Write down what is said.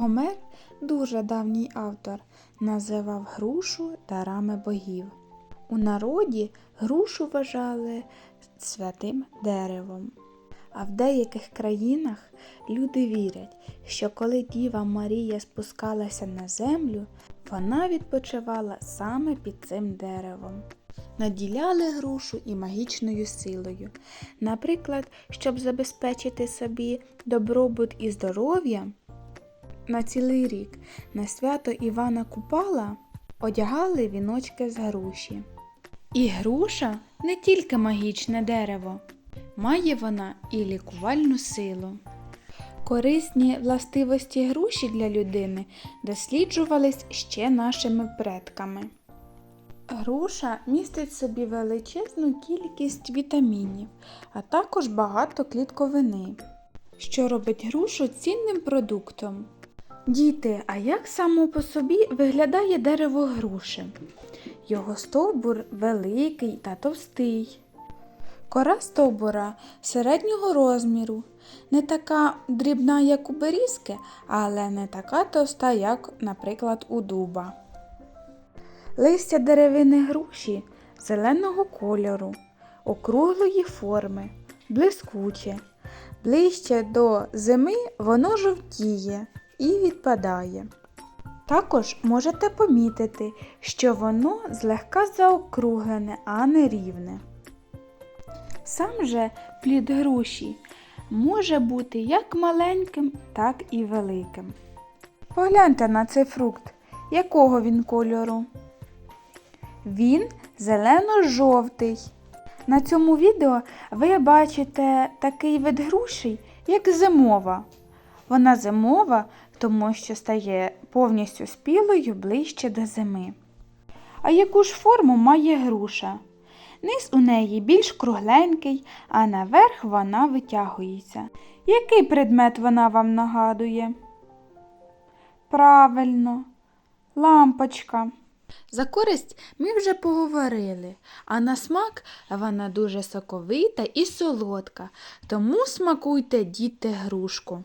Гомер, дуже давній автор, називав грушу дарами богів. У народі грушу вважали святим деревом. А в деяких країнах люди вірять, що коли Діва Марія спускалася на землю, вона відпочивала саме під цим деревом. Наділяли грушу і магічною силою. Наприклад, щоб забезпечити собі добробут і здоров'я, на цілий рік на свято Івана Купала одягали віночки з груші. І груша не тільки магічне дерево, має вона і лікувальну силу. Корисні властивості груші для людини досліджувались ще нашими предками. Груша містить собі величезну кількість вітамінів, а також багато клітковини, що робить грушу цінним продуктом. Діти, а як само по собі виглядає дерево груші? Його стовбур великий та товстий. Кора стовбура середнього розміру, не така дрібна, як у берізки, але не така товста, як, наприклад, у дуба. Листя деревини груші зеленого кольору, округлої форми, блискуче. Ближче до зими воно жовтіє і відпадає. Також можете помітити, що воно злегка заокруглене, а не рівне. Сам же плід груші може бути як маленьким, так і великим. Погляньте на цей фрукт, якого він кольору. Він зелено-жовтий. На цьому відео ви бачите такий вид груші, як зимова. Вона зимова, тому що стає повністю спілою ближче до зими. А яку ж форму має груша? Низ у неї більш кругленький, а наверх вона витягується. Який предмет вона вам нагадує? Правильно, лампочка. За користь ми вже поговорили, а на смак вона дуже соковита і солодка, тому смакуйте, діти, грушку.